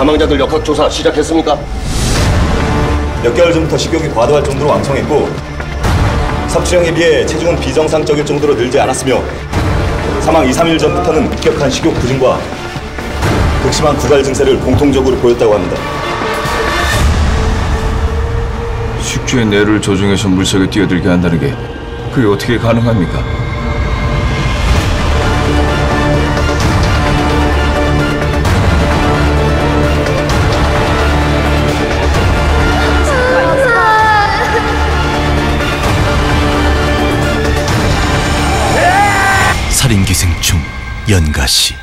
사망자들 역학 조사 시작했습니까? 몇 개월 전부터 식욕이 과도할 정도로 왕성했고 섭취량에 비해 체중은 비정상적일 정도로 늘지 않았으며 사망 2, 3일 전부터는 급격한 식욕 부진과 극심한 구갈 증세를 공통적으로 보였다고 합니다. 숙주의 뇌를 조종해서 물속에 뛰어들게 한다는 게 그게 어떻게 가능합니까? 살인 기생충 연가시